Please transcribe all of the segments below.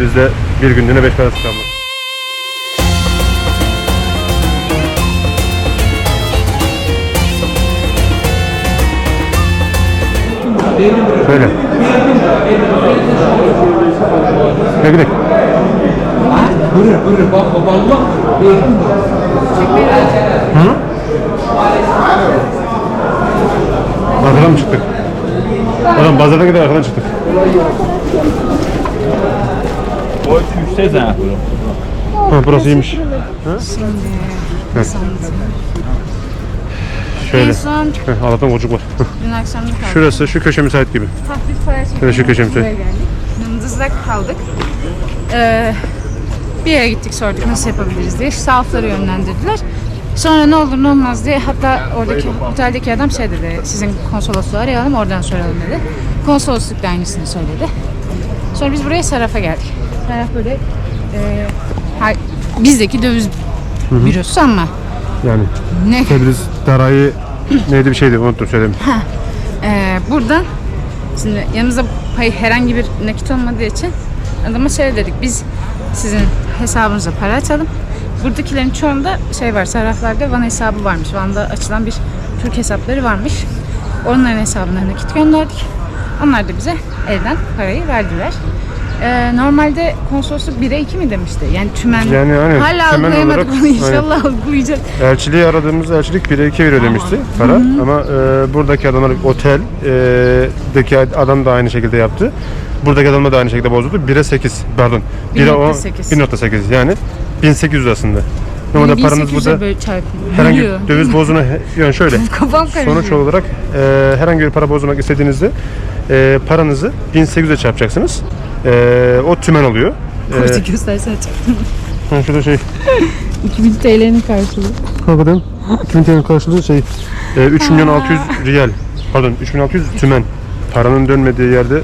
Tebriz'de bir günlüğüne 5 parası kalmaz. Şöyle. Ne gidelim? Hı? Arkadan mı çıktık? Oğlum pazarda gider arkadan çıktık. Sen yapıyorum. Ha, burası iyiymiş. Evet. Şöyle. En son Heh, Allah'tan kocuk var. dün akşam da kaldık. Şurası şu köşe müsait gibi. Hafif para Şöyle şu köşe müsait. buraya geldik. Yıldız'da kaldık. Ee, bir yere gittik sorduk nasıl yapabiliriz diye. Sahafları yönlendirdiler. Sonra ne olur ne olmaz diye hatta oradaki oteldeki adam şey dedi sizin konsolosluğu arayalım oradan soralım dedi. Konsolosluk da aynısını söyledi. Sonra biz buraya Saraf'a geldik. Saraf böyle e, ha- bizdeki döviz bürosu ama Yani ne Tebriz Darayı neydi bir şeydi unuttum söyledim. Ee, buradan şimdi yanımızda pay herhangi bir nakit olmadığı için adama şey dedik biz sizin hesabınıza para açalım. Buradakilerin çoğunda şey var sarraflarda Van hesabı varmış. Van'da açılan bir Türk hesapları varmış. Onların hesabına nakit gönderdik. Onlar da bize elden parayı verdiler. Ee, normalde konsolosluk 1'e 2 mi demişti? Yani tümen. Yani aynen, Hala tümen algılayamadık olarak- onu inşallah algılayacağız. Elçiliği aradığımız elçilik 1'e 2 veriyor demişti para. Ama e, buradaki adamlar otel e, deki adam da aynı şekilde yaptı. Buradaki adamlar da aynı şekilde bozuldu. 1'e 8 pardon. 1'e o 1.8. 1.8 yani 1800 aslında. Normalde paranız 1800'e burada böyle çarpıyor. herhangi bir döviz bozuna yani şöyle sonuç olarak e, herhangi bir para bozmak istediğinizde e, paranızı 1800'e çarpacaksınız. E, o tümen oluyor. E, Korti göstersene çıktım. ha, şurada şey 2000 TL'nin karşılığı. Hakikaten 2000 TL karşılığı şey e, 3 milyon 600 riyal pardon 3600 tümen paranın dönmediği yerde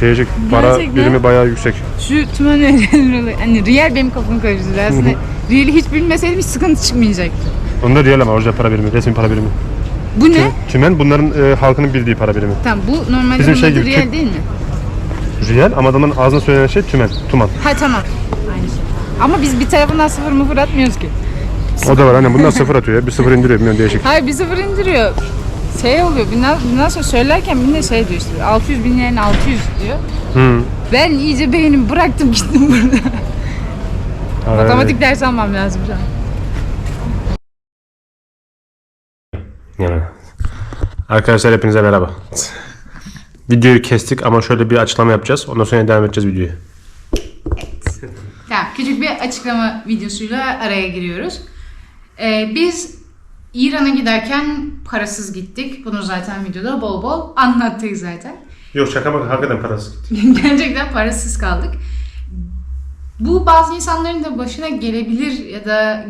değecek para Gerçekten. birimi bayağı yüksek. Şu tümen öğrenilmeli. Hani real benim kafamı karıştırdı. Aslında real'i hiç bilmeseydim hiç sıkıntı çıkmayacak. Onda riyal ama orijinal para birimi, resmi para birimi. Bu ne? Tümen bunların e, halkının bildiği para birimi. Tamam bu normalde Bizim bunun şey adı gibi, Türk- değil mi? Riyal ama adamın ağzına söylenen şey tümen, tuman. Ha tamam. Aynı şey. Ama biz bir tarafından sıfır mı atmıyoruz ki. O da var aynen bundan sıfır atıyor ya. Bir sıfır indiriyor bilmiyorum değişik. Hayır bir sıfır indiriyor. Şey oluyor, bundan, bundan sonra söylerken bir de şey diyor işte, 600 bin yerine 600 diyor. Hı. Ben iyice beynimi bıraktım gittim burada. Matematik dersi almam lazım şu an. Yani. Arkadaşlar hepinize merhaba. Videoyu kestik ama şöyle bir açıklama yapacağız. Ondan sonra devam edeceğiz videoyu. Tamam, küçük bir açıklama videosuyla araya giriyoruz. Ee, biz İran'a giderken parasız gittik. Bunu zaten videoda bol bol anlattık zaten. Yok şaka bak hakikaten parası. Gerçekten parasız kaldık. Bu bazı insanların da başına gelebilir ya da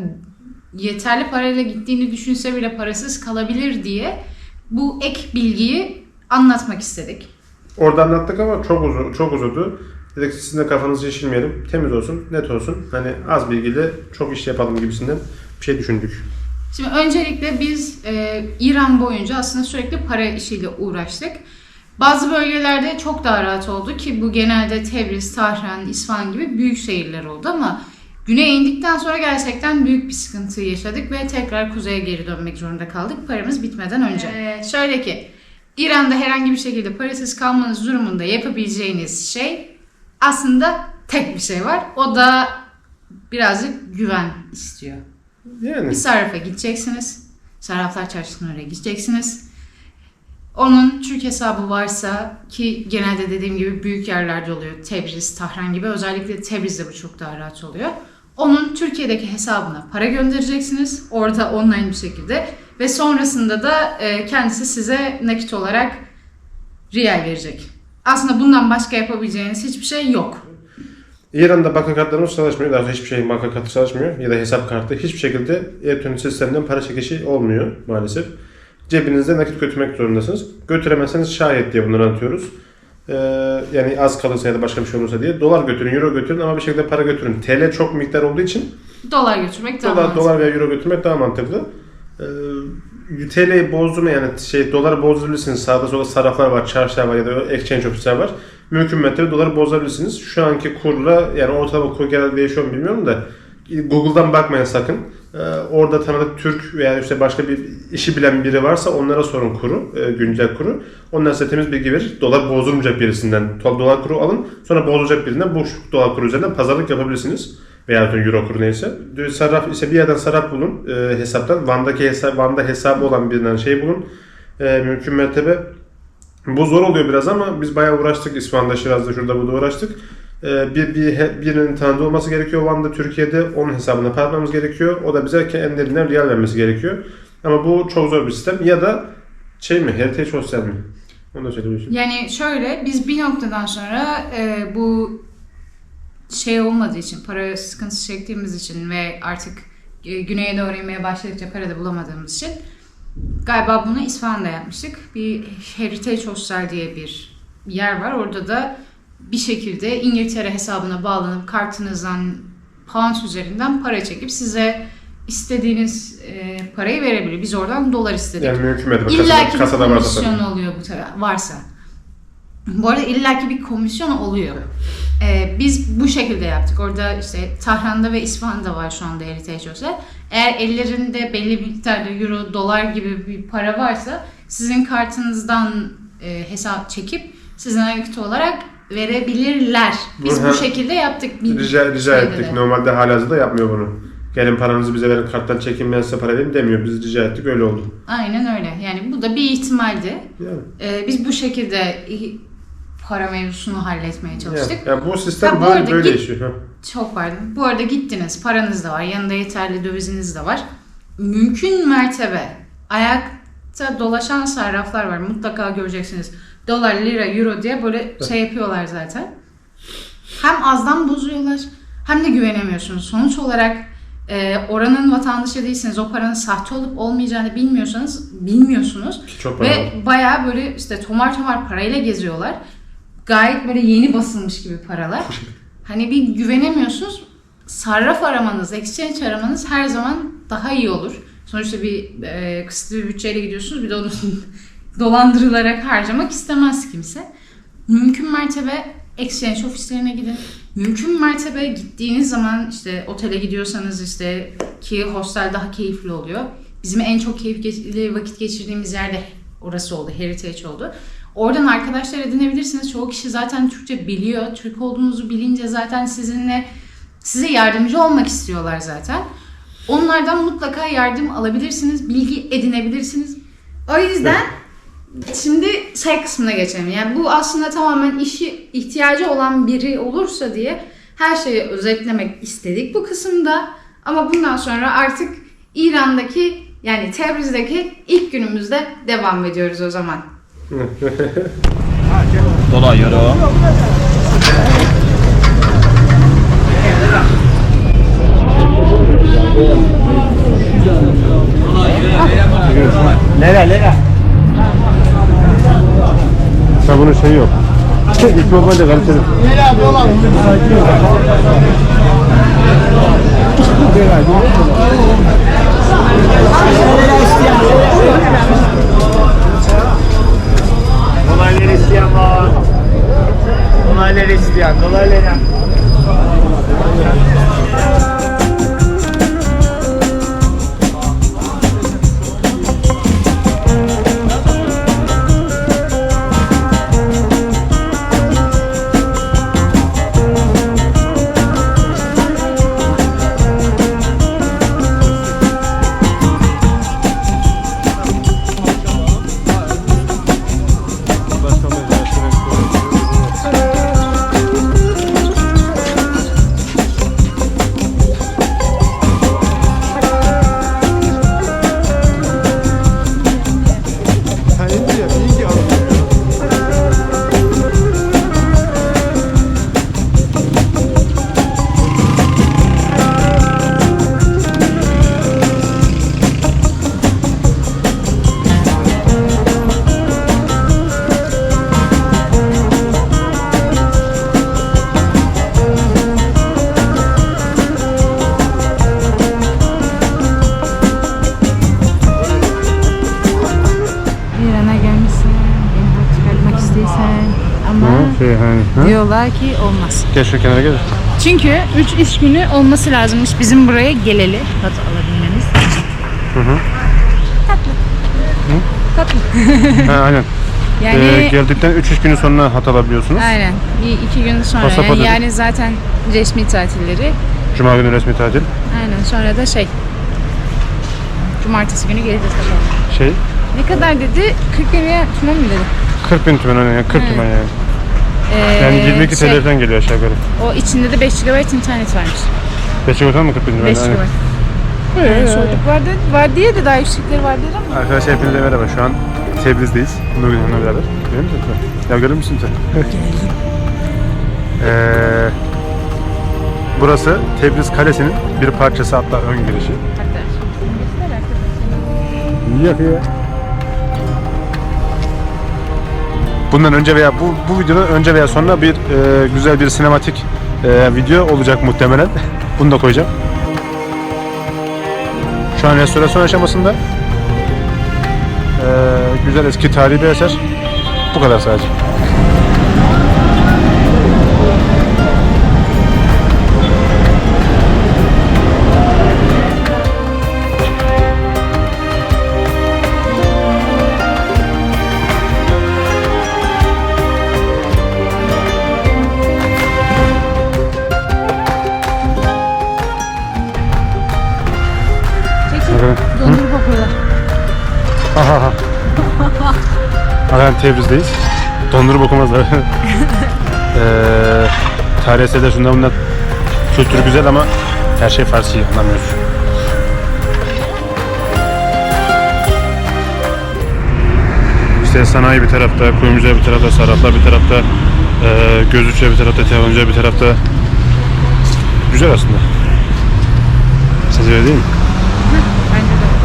yeterli parayla gittiğini düşünse bile parasız kalabilir diye bu ek bilgiyi anlatmak istedik. Orada anlattık ama çok uzun, çok uzadı. Dedik sizin de kafanızı şişirmeyelim. Temiz olsun, net olsun. Hani az bilgiyle çok iş yapalım gibisinden bir şey düşündük. Şimdi öncelikle biz e, İran boyunca aslında sürekli para işiyle uğraştık. Bazı bölgelerde çok daha rahat oldu ki bu genelde Tebriz, Tahran, İsfahan gibi büyük şehirler oldu ama güneye indikten sonra gerçekten büyük bir sıkıntı yaşadık ve tekrar kuzeye geri dönmek zorunda kaldık paramız bitmeden önce. Ee, şöyle ki İran'da herhangi bir şekilde parasız kalmanız durumunda yapabileceğiniz şey aslında tek bir şey var. O da birazcık güven istiyor. Yani Bir sarrafa gideceksiniz. Sarraflar çarşısına oraya gideceksiniz. Onun Türk hesabı varsa ki genelde dediğim gibi büyük yerlerde oluyor. Tebriz, Tahran gibi. Özellikle Tebriz'de bu çok daha rahat oluyor. Onun Türkiye'deki hesabına para göndereceksiniz. Orada online bir şekilde. Ve sonrasında da e, kendisi size nakit olarak riyal verecek. Aslında bundan başka yapabileceğiniz hiçbir şey yok. İran'da banka kartlarımız çalışmıyor. Daha hiçbir şey banka kartı çalışmıyor. Ya da hesap kartı. Hiçbir şekilde elektronik sistemden para çekişi olmuyor maalesef. Cebinizde nakit götürmek zorundasınız. Götüremezseniz şayet diye bunları anlatıyoruz. Ee, yani az kalırsa ya da başka bir şey olursa diye. Dolar götürün, euro götürün ama bir şekilde para götürün. TL çok miktar olduğu için Dolar götürmek daha dolar, mantıklı. dolar veya euro götürmek daha mantıklı. Ee, TL'yi bozdurma yani şey doları bozdurabilirsiniz. Sağda solda sarraflar var, çarşılar var ya da exchange ofisler var. mümkün mertebe doları bozabilirsiniz. Şu anki kurla yani ortalama kur genelde değişiyor mu bilmiyorum da Google'dan bakmayın sakın. Ee, orada tanıdık Türk veya işte başka bir işi bilen biri varsa onlara sorun kuru, e, güncel kuru. Onlar size temiz bilgi verir. Dolar bozulmayacak birisinden dolar kuru alın. Sonra bozulacak birinden bu dolar kuru üzerinden pazarlık yapabilirsiniz. Veya euro kuru neyse. Sarraf ise bir yerden sarraf bulun e, hesaptan. Van'daki hesap, Van'da hesabı olan birinden şey bulun. E, mümkün mertebe bu zor oluyor biraz ama biz bayağı uğraştık İsfahan'da, Şiraz'da, şurada burada uğraştık. Ee, bir, bir birinin tanıdığı olması gerekiyor Van'da, Türkiye'de. Onun hesabına para gerekiyor. O da bize kendi elinden riyal vermesi gerekiyor. Ama bu çok zor bir sistem. Ya da şey mi, Heritage Hostel mi? Onu da söylemişim. Yani şöyle biz bir noktadan sonra e, bu şey olmadığı için para sıkıntısı çektiğimiz için ve artık e, güneye doğru inmeye başladıkça para da bulamadığımız için galiba bunu İsfahan'da yapmıştık. Bir Heritage Hostel diye bir yer var. Orada da bir şekilde İngiltere hesabına bağlanıp kartınızdan pound üzerinden para çekip size istediğiniz e, parayı verebiliyor. Biz oradan dolar istedik. Yani mümkün mertebe İlla kasada, ki bir komisyon oluyor bu tara- varsa. Bu arada illaki bir komisyon oluyor. Ee, biz bu şekilde yaptık. Orada işte Tahran'da ve İsfahan'da var şu anda Heritage Hotel. Eğer ellerinde belli bir miktarda euro, dolar gibi bir para varsa sizin kartınızdan e, hesap çekip sizin nakit olarak verebilirler. Biz Hı bu şekilde yaptık. Bir Rica, rica şeyde ettik. de. Normalde halihazırda yapmıyor bunu. Gelin paranızı bize verin, karttan çekin ben size para vereyim demiyor. Biz rica ettik, öyle oldu. Aynen öyle. Yani bu da bir ihtimaldi. Yani, Ee, biz bu şekilde para mevzusunu halletmeye çalıştık. yani, yani bu sistem Ha, bu böyle, böyle git-. Çok pardon. Bu arada gittiniz, paranız da var, yanında yeterli döviziniz de var. Mümkün mertebe ayakta dolaşan sarraflar var. Mutlaka göreceksiniz. Dolar, lira, euro diye böyle şey yapıyorlar zaten. Hem azdan bozuyorlar hem de güvenemiyorsunuz. Sonuç olarak e, oranın vatandaşı değilsiniz. O paranın sahte olup olmayacağını bilmiyorsanız bilmiyorsunuz. Çok. Ve bayağı böyle işte tomar tomar parayla geziyorlar. Gayet böyle yeni basılmış gibi paralar. Hani bir güvenemiyorsunuz. Sarraf aramanız, exchange aramanız her zaman daha iyi olur. Sonuçta bir e, kısıtlı bir bütçeyle gidiyorsunuz. Bir de onu dolandırılarak harcamak istemez kimse. Mümkün mertebe exchange ofislerine gidin. Mümkün mertebe gittiğiniz zaman işte otele gidiyorsanız işte ki hostel daha keyifli oluyor. Bizim en çok keyifli vakit geçirdiğimiz yerde orası oldu. Heritage oldu. Oradan arkadaşlar edinebilirsiniz. Çoğu kişi zaten Türkçe biliyor. Türk olduğunuzu bilince zaten sizinle size yardımcı olmak istiyorlar zaten. Onlardan mutlaka yardım alabilirsiniz, bilgi edinebilirsiniz. O yüzden şimdi şey kısmına geçelim. Yani bu aslında tamamen işi ihtiyacı olan biri olursa diye her şeyi özetlemek istedik bu kısımda. Ama bundan sonra artık İran'daki yani Tebriz'deki ilk günümüzde devam ediyoruz o zaman. Euro. Lira, lira. Ha bunun şeyi yok. İlk olmayınca kaliteli. Dolayları isteyen var. Dolayları isteyen, dolayları. Hani. Diyorlar ki olmaz. Gel şu kenara gel. Çünkü 3 iş günü olması lazımmış bizim buraya geleli. Hat alabilmemiz. ha, aynen. Yani Ee, geldikten 3 iş günü sonra hat alabiliyorsunuz. aynen bir iki gün sonra Pasaport yani, yani zaten resmi tatilleri. Cuma günü resmi tatil. Aynen sonra da şey Cumartesi günü geleceğiz tabii. Şey Ne kadar dedi? 40 liraya tümen mi dedi? 40 bin tümen yani 40 tümen yani. Ee, Yani 22 şey, TL'den geliyor aşağı yukarı. O içinde de 5 GB internet varmış. 5 GB mı 40 bin tümen? 5 Aynen. GB. Yani soğukluk vardı, var diye de daha yüksekleri var dedi ama. Arkadaşlar hepinize merhaba. Şu an Tebriz'deyiz. Nurgül Hanım'la beraber. Görüyor musun sen? Ya görür müsün sen? Ee, burası Tebriz Kalesi'nin bir parçası hatta ön girişi. Hatta. Yok ya. Bundan önce veya bu, bu videodan önce veya sonra bir e, güzel bir sinematik e, video olacak muhtemelen. Bunu da koyacağım. Şu an restorasyon aşamasında. E, güzel eski tarihi bir eser. Bu kadar sadece. Hala Tebriz'deyiz. Dondurup okumazlar. tarih eserler şundan bundan kültür güzel ama her şey Farsi anlamıyoruz. İşte sanayi bir tarafta, kuyumcular bir tarafta, sarraflar bir tarafta, eee gözlükçüler bir tarafta, telefoncular bir tarafta. Güzel aslında. Sizce öyle değil mi? Bence de.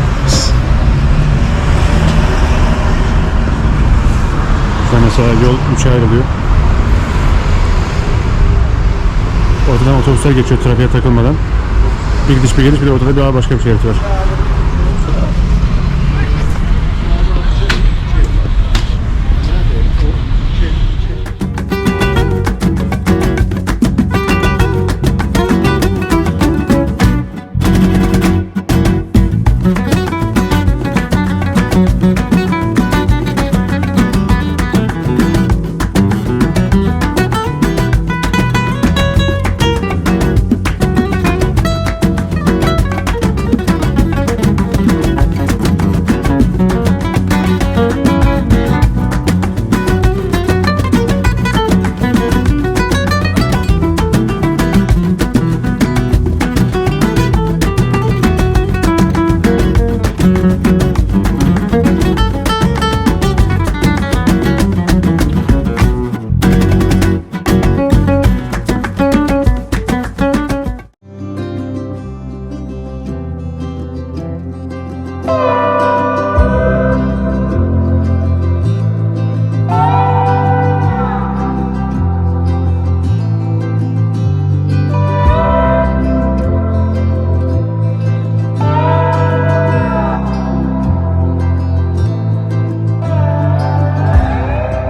An mesela yol üçe ayrılıyor. Ortadan otobüsler geçiyor trafiğe takılmadan. Bir gidiş bir geliş bir de ortada bir başka bir şerit var.